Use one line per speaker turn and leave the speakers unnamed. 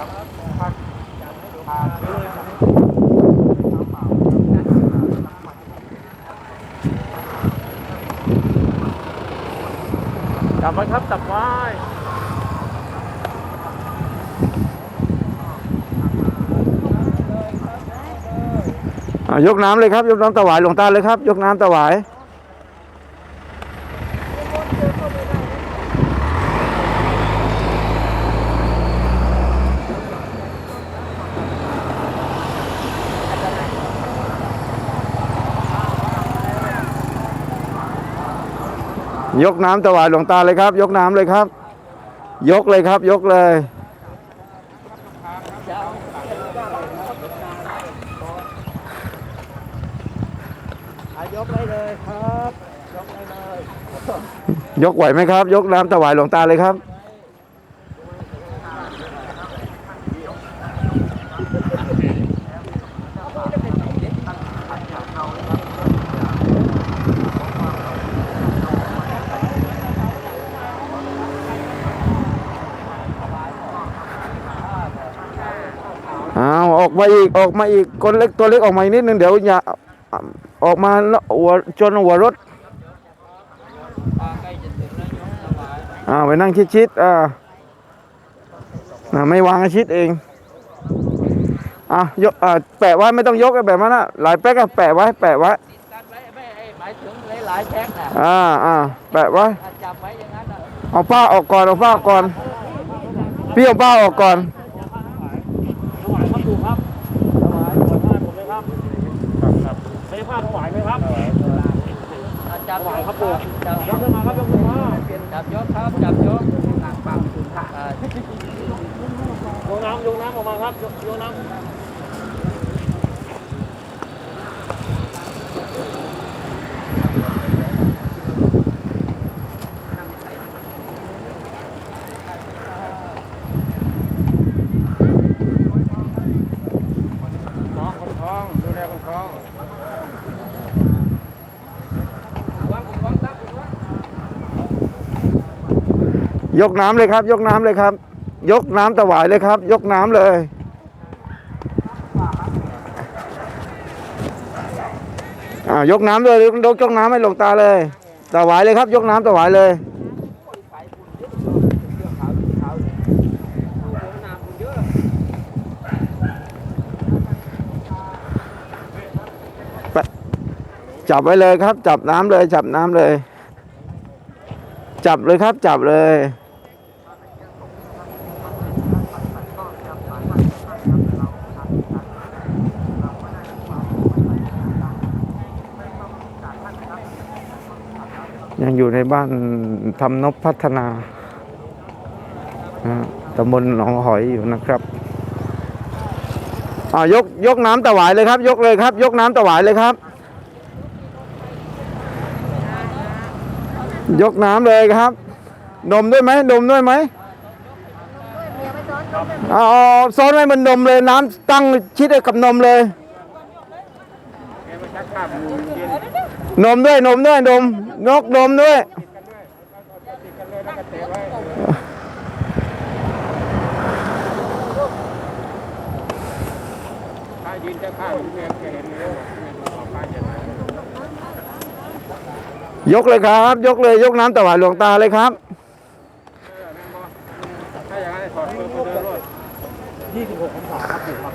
กลับท่าไว้ครับจับไว้
ยยกน้ำเลยครับ ยกน้ำตะหวหลวงตาเลยครับ ยกน้ำตะหว ยกน้ำถวายหลวงตาเลยครับ ยกน้ำเลยครับ ยกเลยครับ ยกเลย
ยกได้เลยครับ ยกได้เลย
ยกไหวไหมครับ ยกน้ำถวายหลวงตาเลยครับ อ้าวออกมาอีกออกมาอีกคนเล็กตัวเล็กออกมาอีกนิดนึงเดี๋ยวอย่าออกมาแล้วหัวจนหัวรถอ่าไปนั่งชิดๆอ่าน่ะไม่วางให้ชิดเองอะยกอ่าแปะไว้ไม่ต้องยกแบบนั้นนะหลายแป๊กก็แปะไว้แปะไว้
ติดกันไว้ไม่ให้หมายถึงหลายๆแพ็คน่ะ
อ่าอ่าแปะไว้
ถ้าจับไว้อย่างนั้นน่ะ
เอาผ้าออกก่อนเอาผ้าออกก่อนพี่เอาผ้าออกก่อน
ถวายพระปู่ครับถวายถวายผมเลยครับครับไม่ผ้าถวายไหมครับจับถวายครับปู่จับยกขึ้นมาครับยกขึ้นมาจับยกครับจับยกนางปังคุณพระโยนน้ำโยนน้ำออกมาครับโยนน้ำ ท้องคนท้องดูแลคนท้องวางผมวางตั้งผมวาง
ยกน้ำเลยครับ ยกน้ำเลยครับ ยกน้ำถวายเลยครับ ยกน้ำเลย อ่ายกน้ำเลยยกยกน้ำให้หลวงตาเลยถวายเลยครับ ยกน้ำถวายเลยจับไว้เลยครับ จับน้ำเลย จับน้ำเลย จับเลยครับ จับเลย ยังอยู่ในบ้านทำนบพัฒนานะตำบลหนองหอยอยู่นะครับอ่ายกยกน้ำถวายเลยครับ ยกเลยครับ ยกน้ำถวายเลยครับ ยกน้ำเลยครับนมด้วยไหมนมด้วยไหมเอาเอาซ้อนไว้บนนมเลยน้ำตั้งชิดไว้กับนมเลย นมด้วยนมด้วยนมนกนมด้วย
ยก
เลยครับ ยกเลยยกน้ำถวายหลวงตาเลยครับ
ยี่สิบหกองศาครับปู่ครับ